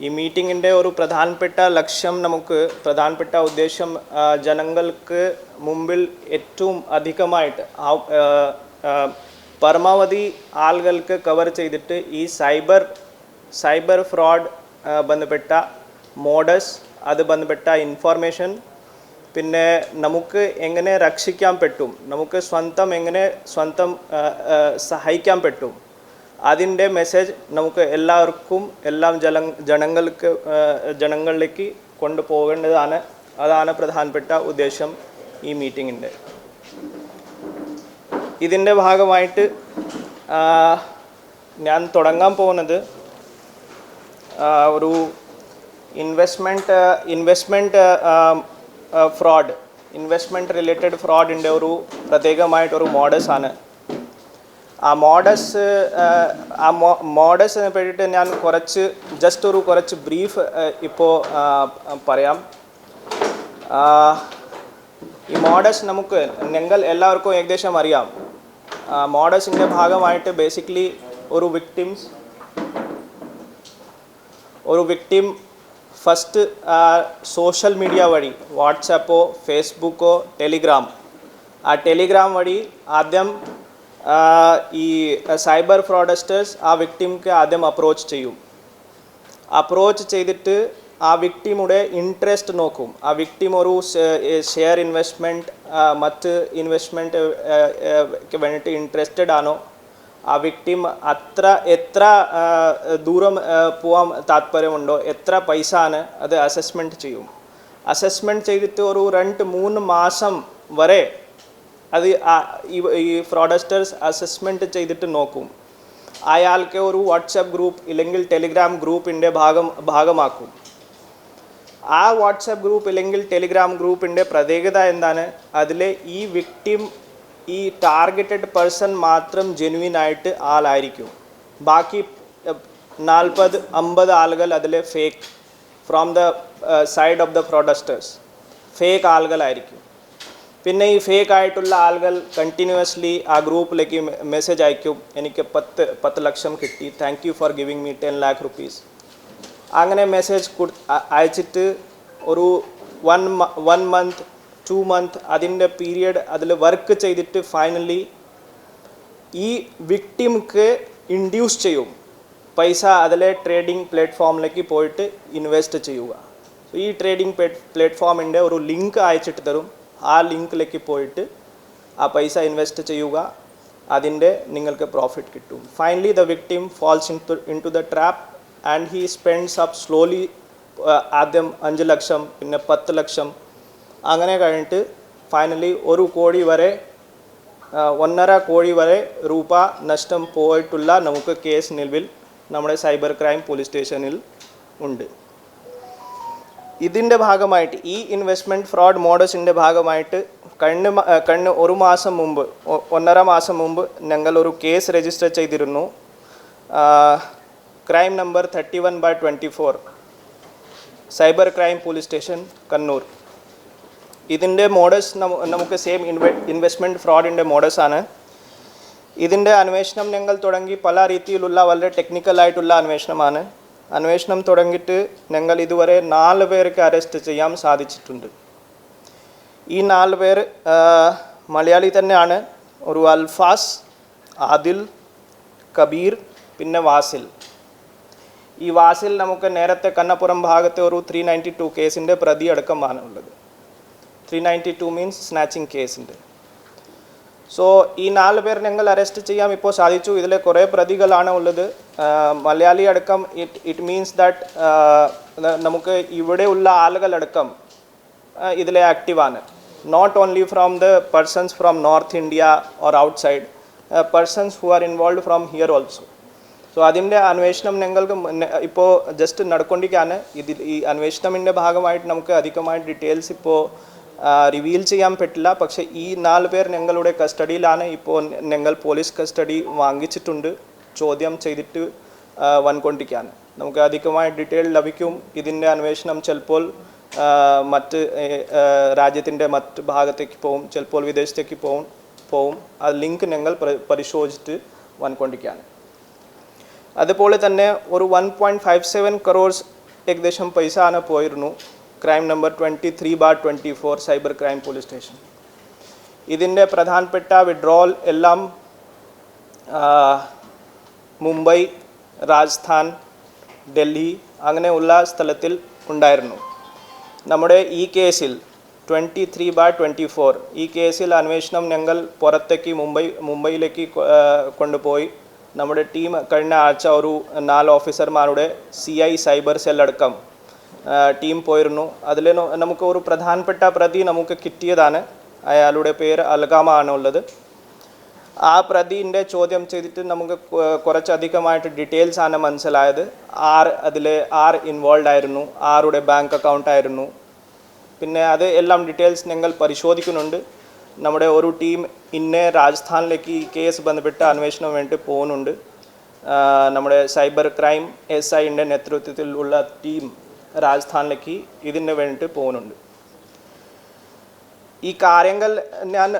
ഈ മീറ്റിങ്ങിന്റെ ഒരു പ്രധാനപ്പെട്ട ലക്ഷ്യം നമുക്ക് പ്രധാനപ്പെട്ട ഉദ്ദേശം ജനങ്ങൾക്ക് മുമ്പിൽ ഏറ്റവും അധികമായിട്ട് പരമാവധി ആളുകൾക്ക് കവർ ചെയ്തിട്ട് ഈ സൈബർ സൈബർ ഫ്രോഡ് ബന്ധപ്പെട്ട മോഡസ് അത് ബന്ധപ്പെട്ട ഇൻഫോർമേഷൻ പിന്നെ നമുക്ക് എങ്ങനെ രക്ഷിക്കാൻ പറ്റും നമുക്ക് സ്വന്തം എങ്ങനെ സ്വന്തം സഹായിക്കാൻ പറ്റും അതിന്റെ മെസ്സേജ് നമുക്ക് എല്ലാവർക്കും എല്ലാം ജല ജനങ്ങൾക്ക് ജനങ്ങളിലേക്ക് കൊണ്ടുപോകേണ്ടതാണ്. അതാണ് പ്രധാനപ്പെട്ട ഉദ്ദേശം ഈ മീറ്റിങ്ങിന്റെ ഇതിന്റെ ഭാഗമായിട്ട് ഞാൻ തുടങ്ങാൻ പോകുന്നത് ഒരു investment investment fraud investment related ഫ്രോഡിന്റെ ഒരു പ്രത്യേകമായിട്ടൊരു മോഡസ് ആണ്. ആ മോഡസ് ആ മോ മോഡസിനെ പറ്റിയിട്ട് ഞാൻ കുറച്ച് ജസ്റ്റ് ഒരു കുറച്ച് ബ്രീഫ് ഇപ്പോൾ പറയാം. ഈ മോഡസ് നമുക്ക് നിങ്ങൾ എല്ലാവർക്കും ഏകദേശം അറിയാം. മോഡസിന്റെ ഭാഗമായിട്ട് ബേസിക്കലി ഒരു വിക്ടിംസ് ഒരു വിക്ടിം ഫസ്റ്റ് സോഷ്യൽ മീഡിയ വഴി വാട്സാപ്പോ ഫേസ്ബുക്കോ ടെലിഗ്രാം. ആ ടെലിഗ്രാം വഴി ആദ്യം ഈ സൈബർ ഫ്രോഡസ്റ്റേഴ്സ് ആ വിക്ടിംക്ക് ആദ്യം അപ്രോച്ച് ചെയ്യും. അപ്രോച്ച് ചെയ്തിട്ട് ആ വിക്ടിമുടെ ഇൻട്രസ്റ്റ് നോക്കും. ആ വിക്ടിം ഒരു ഷെയർ ഇൻവെസ്റ്റ്മെന്റ് മറ്റ് ഇൻവെസ്റ്റ്മെന്റ് വേണ്ടിയിട്ട് ഇൻട്രസ്റ്റഡ് ആണോ? ആ വിക്ടിം അത്ര എത്ര ദൂരം പോകാൻ താല്പര്യമുണ്ടോ എത്ര പൈസ ആണ് അത് അസസ്മെന്റ് ചെയ്യും. അസസ്മെന്റ് ചെയ്തിട്ട് ഒരു രണ്ട് മൂന്ന് മാസം വരെ അത് ഈ- ഫ്രോഡസ്റ്റേഴ്സ് അസസ്മെന്റ് ചെയ്തിട്ട് നോക്കും. അയാൾക്ക് ഒരു വാട്സപ്പ് ഗ്രൂപ്പ് ഇല്ലെങ്കിൽ ടെലിഗ്രാം ഗ്രൂപ്പിന്റെ ഭാഗം ഭാഗമാക്കും. ആ വാട്സപ്പ് ഗ്രൂപ്പ് ഇല്ലെങ്കിൽ ടെലിഗ്രാം ഗ്രൂപ്പിന്റെ പ്രത്യേകത എന്താണ്? അതിൽ ഈ വിക്ടിം ഈ ടാർഗറ്റഡ് പേഴ്സൺ മാത്രം ജെനുവിൻ ആയിട്ട് ആളായിരിക്കും. ബാക്കി നാൽപ്പത് അമ്പത് ആളുകൾ അതിലെ fake from the side of the fraudsters fake ആളുകളായിരിക്കും. പിന്നെ ഈ ഫേക്ക് ആയിട്ടുള്ള ആളുകൾ കണ്ടിന്യൂസ്ലി ആ ഗ്രൂപ്പിലേക്ക് മെസ്സേജ് അയക്കും. എനിക്ക് പത്ത് പത്ത് ലക്ഷം കിട്ടി. Thank you for giving me ten lakh rupees അങ്ങനെ മെസ്സേജ് അയച്ചിട്ട് ഒരു one one month two month അതിന്റെ പീരിയഡ് അതിൽ വർക്ക് ചെയ്തിട്ട് ഫൈനലി ഈ വിക്ടിംക്ക് ഇൻഡ്യൂസ് ചെയ്യും. പൈസ അതിലെ ട്രേഡിംഗ് പ്ലാറ്റ്ഫോമിലേക്ക് പോയിട്ട് ഇൻവെസ്റ്റ് ചെയ്യുക. ഈ ട്രേഡിംഗ് പ്ലാറ്റ്ഫോമിന്റെ ഒരു ലിങ്ക് അയച്ചിട്ട് തരും. ആ ലിങ്കിലേക്ക് പോയിട്ട് ആ പൈസ ഇൻവെസ്റ്റ് ചെയ്യുക. അതിന്റെ നിങ്ങൾക്ക് പ്രോഫിറ്റ് കിട്ടും. Finally the victim falls into into the trap and he spends up slowly ആദ്യം അഞ്ച് ലക്ഷം പിന്നെ പത്ത് ലക്ഷം. അങ്ങനെ കഴിഞ്ഞിട്ട് ഫൈനലി ഒരു കോടി വരെ ഒന്നര കോടി വരെ രൂപ നഷ്ടം പോയിട്ടുള്ള നമുക്ക് കേസ് നിലവിൽ നമ്മുടെ സൈബർ ക്രൈം പോലീസ് സ്റ്റേഷനിൽ ഉണ്ട്. ഇതിന്റെ ഭാഗമായിട്ട് ഈ ഇൻവെസ്റ്റ്മെന്റ് ഫ്രോഡ് മോഡൽസിന്റെ ഭാഗമായിട്ട് കഴിഞ്ഞ കഴിഞ്ഞ ഒരു മാസം മുമ്പ് ഒന്നര മാസം മുമ്പ് ഞങ്ങൾ ഒരു കേസ് രജിസ്റ്റർ ചെയ്തിരുന്നു. Crime number thirty one by twenty four cyber crime police station Kannur ഇതിന്റെ മോഡൽസ് നമുക്ക് സെയിം ഇൻവെ ഇൻവെസ്റ്റ്മെന്റ് ഫ്രോഡിന്റെ മോഡൽസാണ് ഇതിന്റെ അന്വേഷണം ഞങ്ങൾ തുടങ്ങി പല രീതിയിലുള്ള വളരെ ടെക്നിക്കലായിട്ടുള്ള അന്വേഷണമാണ്. അന്വേഷണം തുടങ്ങിയിട്ട് ഞങ്ങൾ ഇതുവരെ നാല് പേർക്ക് അറസ്റ്റ് ചെയ്യാൻ സാധിച്ചിട്ടുണ്ട്. ഈ നാല് പേർ മലയാളി തന്നെയാണ്. ഒരു അൽഫാസ് ആദിൽ കബീർ പിന്നെ വാസിൽ. ഈ വാസിൽ നമുക്ക് നേരത്തെ കണ്ണപ്പുറം ഭാഗത്തെ ഒരു ത്രീ നയന്റി ടു കേസിന്റെ പ്രതി അടക്കമാണ് ഉള്ളത്. Three ninety two means snatching കേസിന്റെ സോ ഈ നാല് പേർ ഞങ്ങൾ അറസ്റ്റ് ചെയ്യാൻ ഇപ്പോൾ സാധിച്ചു. ഇതിൽ കുറേ പ്രതികളാണ് ഉള്ളത്. മലയാളി അടക്കം ഇറ്റ് ഇറ്റ് മീൻസ് ദാറ്റ് നമുക്ക് ഇവിടെയുള്ള ആളുകളടക്കം ആ, ഇതിലെ ആക്റ്റീവാണ് not only from the persons from north India or outside persons who are involve from here also so അതിന്റെ അന്വേഷണം ഞങ്ങൾക്ക് ഇപ്പോൾ ജസ്റ്റ് നടക്കൊണ്ടിരിക്കുകയാണ്. ഇതിൽ ഈ അന്വേഷണത്തിന്റെ ഭാഗമായിട്ട് നമുക്ക് അധികമായിട്ട് ഡീറ്റെയിൽസ് ഇപ്പോൾ റിവീൽ ചെയ്യാൻ പറ്റില്ല. പക്ഷേ ഈ നാല് പേർ ഞങ്ങളുടെ കസ്റ്റഡിയിലാണ്. ഇപ്പോൾ ഞങ്ങൾ പോലീസ് കസ്റ്റഡി വാങ്ങിച്ചിട്ടുണ്ട്. ചോദ്യം ചെയ്തിട്ട് വന്നുകൊണ്ടിരിക്കുകയാണ് നമുക്ക് അധികമായ ഡീറ്റെയിൽ ലഭിക്കും. ഇതിന്റെ അന്വേഷണം ചിലപ്പോൾ മറ്റ് രാജ്യത്തിന്റെ മറ്റ് ഭാഗത്തേക്ക് പോവും. ചിലപ്പോൾ വിദേശത്തേക്ക് പോവും പോവും. ആ ലിങ്ക് ഞങ്ങൾ പരി- പരിശോധിച്ചിട്ട് വന്നുകൊണ്ടിരിക്കുകയാണ് അതുപോലെ തന്നെ ഒരു one point five seven crores ഏകദേശം പൈസ ആണ് പോയിരുന്നു. Crime number twenty three bar twenty four cyber crime police station ഇതിന്റെ പ്രധാനപ്പെട്ട വിഡ്രോവൽ എല്ലാം മുംബൈ രാജസ്ഥാൻ ഡൽഹി അങ്ങനെയുള്ള സ്ഥലത്തിൽ ഉണ്ടായിരുന്നു. നമ്മുടെ ഈ കേസിൽ twenty three bar twenty four ഈ കേസിൽ അന്വേഷണം ഞങ്ങൾ പുറത്തേക്ക് മുംബൈ മുംബൈയിലേക്ക് കൊണ്ടുപോയി. നമ്മുടെ ടീം കഴിഞ്ഞ ആഴ്ച ഒരു നാല് ഓഫീസർമാരുടെ സി ഐ സൈബർ ആ, ടീം പോയിരുന്നു. അതിൽ നമുക്ക് ഒരു പ്രധാനപ്പെട്ട പ്രതി നമുക്ക് കിട്ടിയതാണ്. അയാളുടെ പേര് അൽഗാമ ആണുള്ളത് ആ പ്രതിന്റെ ചോദ്യം ചെയ്തിട്ട് നമുക്ക് കുറച്ചധികമായിട്ട് ഡീറ്റെയിൽസ് ആണ് മനസ്സിലായത്. ആർ അതിൽ ആർ ഇൻവോൾവ് ആയിരുന്നു. ആരുടെ ബാങ്ക് അക്കൗണ്ട് ആയിരുന്നു. പിന്നെ അത് എല്ലാം ഡീറ്റെയിൽസ് ഞങ്ങൾ പരിശോധിക്കുന്നുണ്ട്. നമ്മുടെ ഒരു ടീം ഇന്നെ രാജസ്ഥാനിലേക്ക് ഈ കേസ് ബന്ധപ്പെട്ട് അന്വേഷണം വേണ്ടി പോകുന്നുണ്ട്. നമ്മുടെ സൈബർ ക്രൈം എസ് ഐന്റെ നേതൃത്വത്തിലുള്ള ടീം രാജസ്ഥാനിലേക്ക് ഇതിന് വേണ്ടിയിട്ട് പോകുന്നുണ്ട്. ഈ കാര്യങ്ങൾ ഞാൻ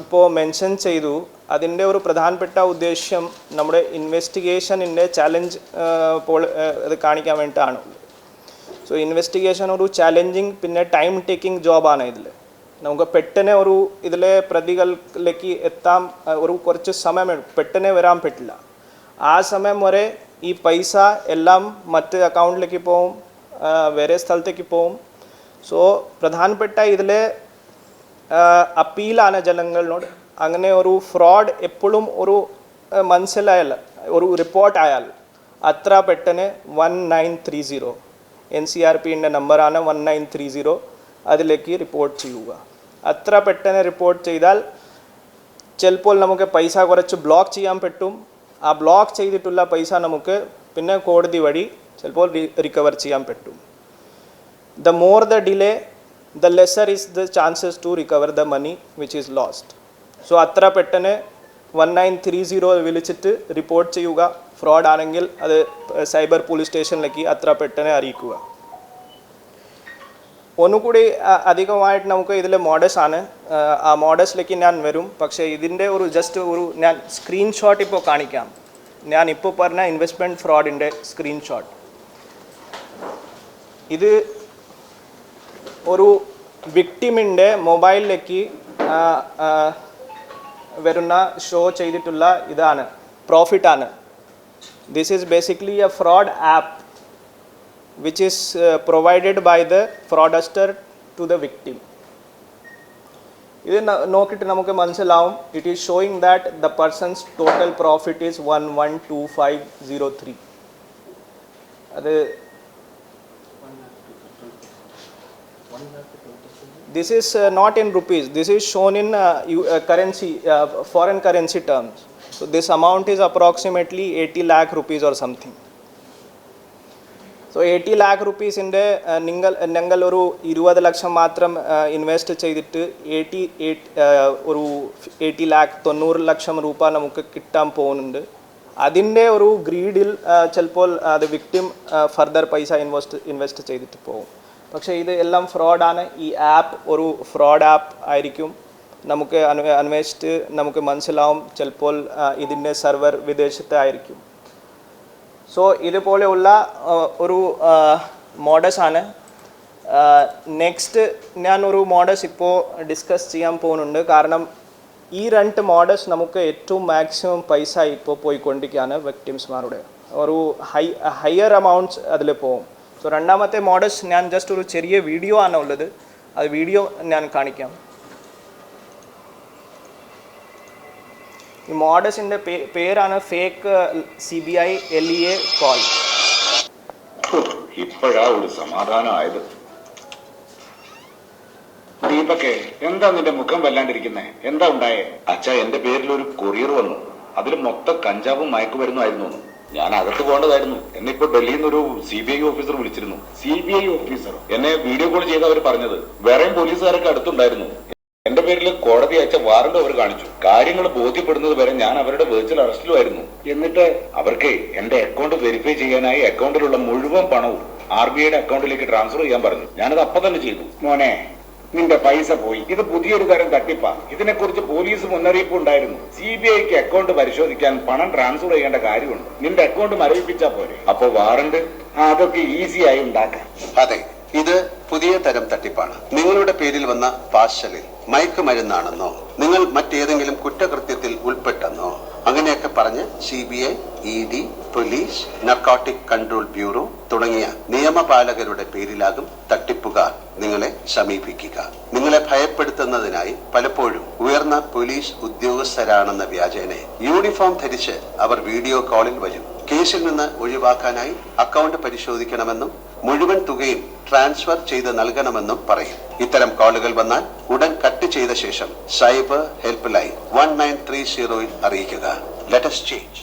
ഇപ്പോൾ മെൻഷൻ ചെയ്തു. അതിന്റെ ഒരു പ്രധാനപ്പെട്ട ഉദ്ദേശ്യം നമ്മുടെ ഇൻവെസ്റ്റിഗേഷനിന്റെ ചലഞ്ച് പോൾ അത് കാണിക്കാൻ വേണ്ടിയിട്ടാണ്. സോ ഇൻവെസ്റ്റിഗേഷൻ ഒരു ചലഞ്ചിങ് പിന്നെ ടൈം ടേക്കിംഗ് ജോബാണ് ഇതിൽ നമുക്ക് പെട്ടെന്ന് ഒരു ഇതിലെ പ്രതികളിലേക്ക് എത്താൻ ഒരു കുറച്ച് സമയം. പെട്ടെന്ന് വരാൻ പറ്റില്ല. ആ സമയം വരെ ഈ പൈസ എല്ലാം മറ്റ് അക്കൗണ്ടിലേക്ക് പോവും വേറെ സ്ഥലത്തേക്ക് പോവും. സോ പ്രധാനപ്പെട്ട ഇതിൽ അപ്പീലാണ് ജനങ്ങളോട് അങ്ങനെ ഒരു ഫ്രോഡ് എപ്പോഴും ഒരു മനസ്സിലായാൽ ഒരു റിപ്പോർട്ട് ആയാൽ അത്ര പെട്ടെന്ന് one nine three zero N C R പിന്റെ നമ്പറാണ് വൺ നയൻ ത്രീ സീറോ അതിലേക്ക് റിപ്പോർട്ട് ചെയ്യുക. അത്ര പെട്ടെന്ന് റിപ്പോർട്ട് ചെയ്താൽ ചിലപ്പോൾ നമുക്ക് പൈസ കുറച്ച് ബ്ലോക്ക് ചെയ്യാൻ പറ്റും. ആ ബ്ലോക്ക് ചെയ്തിട്ടുള്ള പൈസ നമുക്ക് പിന്നെ കോടതി വഴി ചിലപ്പോൾ റിക്കവർ ചെയ്യാൻ പറ്റും. The more the delay the lesser is the chances to recover the money which is lost so അത്ര പെട്ടെന്ന് വൺ നയൻ ത്രീ സീറോ വിളിച്ചിട്ട് റിപ്പോർട്ട് ചെയ്യുക. ഫ്രോഡ് ആണെങ്കിൽ അത് സൈബർ പോലീസ് സ്റ്റേഷനിലേക്ക് അത്ര പെട്ടെന്ന് അറിയിക്കുക. ഒന്നുകൂടി കൂടി അധികമായിട്ട് നമുക്ക് ഇതിൽ ആണ്. ആ, മോഡസിലേക്ക് ഞാൻ വരും. പക്ഷേ ഇതിന്റെ ഒരു ജസ്റ്റ് ഒരു ഞാൻ സ്ക്രീൻഷോട്ട് ഇപ്പോൾ കാണിക്കാം. ഞാൻ ഇപ്പോൾ പറഞ്ഞ ഇൻവെസ്റ്റ്മെന്റ് ഫ്രോഡിന്റെ സ്ക്രീൻഷോട്ട് ഇത് ഒരു വിക്ടിമിന്റെ മൊബൈലിലേക്ക് വരുന്ന ഷോ ചെയ്തിട്ടുള്ള ഇതാണ്. പ്രോഫിറ്റാണ് this is basically a fraud app which is uh, provided by the fraudster to the victim. ഇത് ന- നോക്കിയിട്ട് നമുക്ക് മനസ്സിലാവും it is showing that the person's total profit is one one two five zero three അത് this is uh, not in rupees this is shown in uh, you- uh, currency uh, foreign currency terms so this amount is approximately So eighty lakh റുപ്പീസിന്റെ നിങ്ങൾ ഞങ്ങൾ ഒരു ഇരുപത് ലക്ഷം മാത്രം invest ചെയ്തിട്ട് eighty eight ഒരു eighty lakh തൊണ്ണൂറ് ലക്ഷം രൂപ നമുക്ക് കിട്ടാൻ പോകുന്നുണ്ട്. അതിന്റെ ഒരു ഗ്രീഡിൽ ചിലപ്പോൾ അത് വിക്ടിം ഫർദർ പൈസ ഇൻവെസ്റ്റ് ഇൻവെസ്റ്റ് ചെയ്തിട്ട് പോകും. പക്ഷേ ഇത് എല്ലാം ഫ്രോഡാണ് ഈ ആപ്പ് ഒരു ഫ്രോഡ് ആപ്പ് ആയിരിക്കും. നമുക്ക് അന്വേ അന്വേഷിച്ച് നമുക്ക് മനസ്സിലാവും. ചിലപ്പോൾ ഇതിന്റെ സെർവർ വിദേശത്തായിരിക്കും. സോ ഇതുപോലെയുള്ള ഒരു മോഡസാണ് നെക്സ്റ്റ് ഞാൻ ഒരു മോഡസ് ഇപ്പോൾ ഡിസ്കസ് ചെയ്യാൻ പോകുന്നുണ്ട്. കാരണം ഈ രണ്ട് മോഡസ് നമുക്ക് ഏറ്റവും മാക്സിമം പൈസ ഇപ്പോൾ പോയിക്കൊണ്ടിരിക്കുകയാണ് വിക്ടിംസ്മാരുടെ ഒരു ഹൈ ഹയർ അമൗണ്ട്സ് അതിൽ പോകും. സോ രണ്ടാമത്തെ മോഡസ് ഞാൻ ജസ്റ്റ് ഒരു ചെറിയ വീഡിയോ ആണ് ഉള്ളത് അത് വീഡിയോ ഞാൻ കാണിക്കാം. ഈ മോഡസിന്റെ പേരാണ് fake C B I L E A call ഇപ്പോഴാ ഒരു സമാധാനമായത് ദീപക്കെ എന്താ നിന്റെ മുഖം വല്ലാണ്ടിരിക്കുന്നേ? എന്താ ഉണ്ടായേ? അച്ഛ എന്റെ പേരിൽ ഒരു കൊറിയർ വന്നു. അതിൽ മൊത്തം കഞ്ചാവും മയക്കുമരുന്നായിരുന്നു ഞാൻ അകത്ത് പോകേണ്ടതായിരുന്നു. എന്നെ ഇപ്പൊ ഡൽഹിയിൽ നിന്ന് ഒരു സി ബി ഐ ഓഫീസർ വിളിച്ചിരുന്നു. സി ബി ഐ ഓഫീസർ എന്നെ വീഡിയോ കോൾ ചെയ്ത് അവർ പറഞ്ഞത്. വേറെയും പോലീസുകാരൊക്കെ അടുത്തുണ്ടായിരുന്നു. എന്റെ പേരിൽ കോടതി അയച്ച വാറണ്ട് അവർ കാണിച്ചു. കാര്യങ്ങൾ ബോധ്യപ്പെടുന്നത് വരെ ഞാൻ അവരുടെ വെർച്വൽ അറസ്റ്റിലുമായിരുന്നു. എന്നിട്ട്? അവർക്ക് എന്റെ അക്കൗണ്ട് വെരിഫൈ ചെയ്യാനായി അക്കൗണ്ടിലുള്ള മുഴുവൻ പണവും ആർ ബി ഐയുടെ അക്കൗണ്ടിലേക്ക് ട്രാൻസ്ഫർ ചെയ്യാൻ പറഞ്ഞു. ഞാനത് അപ്പൊ തന്നെ ചെയ്തു. മോനെ നിന്റെ പൈസ പോയി. ഇത് പുതിയൊരു തരം തട്ടിപ്പാ. ഇതിനെക്കുറിച്ച് പോലീസ് മുന്നറിയിപ്പ് ഉണ്ടായിരുന്നു. സി ബി ഐക്ക് അക്കൗണ്ട് പരിശോധിക്കാൻ പണം ട്രാൻസ്ഫർ ചെയ്യേണ്ട കാര്യമുണ്ട്. നിന്റെ അക്കൗണ്ട് മരവിപ്പിച്ചാ പോരെ. അപ്പൊ വാറണ്ട് അതൊക്കെ ഈസിയായി ഉണ്ടാക്കാം. അതെ. ഇത് പുതിയ തരം തട്ടിപ്പാണ്. നിങ്ങളുടെ പേരിൽ വന്ന പാർസലിൽ മയക്കുമരുന്നാണെന്നോ നിങ്ങൾ മറ്റേതെങ്കിലും കുറ്റകൃത്യത്തിൽ ഉൾപ്പെട്ടെന്നോ അങ്ങനെയൊക്കെ പറഞ്ഞ് C B I E D police narcotic control bureau തുടങ്ങിയ നിയമപാലകരുടെ പേരിലാകും തട്ടിപ്പുകാർ നിങ്ങളെ സമീപിക്കുക. നിങ്ങളെ ഭയപ്പെടുത്തുന്നതിനായി പലപ്പോഴും ഉയർന്ന പോലീസ് ഉദ്യോഗസ്ഥരാണെന്ന വ്യാജേനെ യൂണിഫോം ധരിച്ച് അവർ വീഡിയോ കോളിൽ വരും. കേസിൽ നിന്ന് ഒഴിവാക്കാനായി അക്കൗണ്ട് പരിശോധിക്കണമെന്നും മുഴുവൻ തുകയും ട്രാൻസ്ഫർ ചെയ്ത് നൽകണമെന്നും പറയും. ഇത്തരം കോളുകൾ വന്നാൽ ഉടൻ കട്ട് ചെയ്ത ശേഷം cyber help line one nine three സീറോയിൽ അറിയിക്കുക. Let's change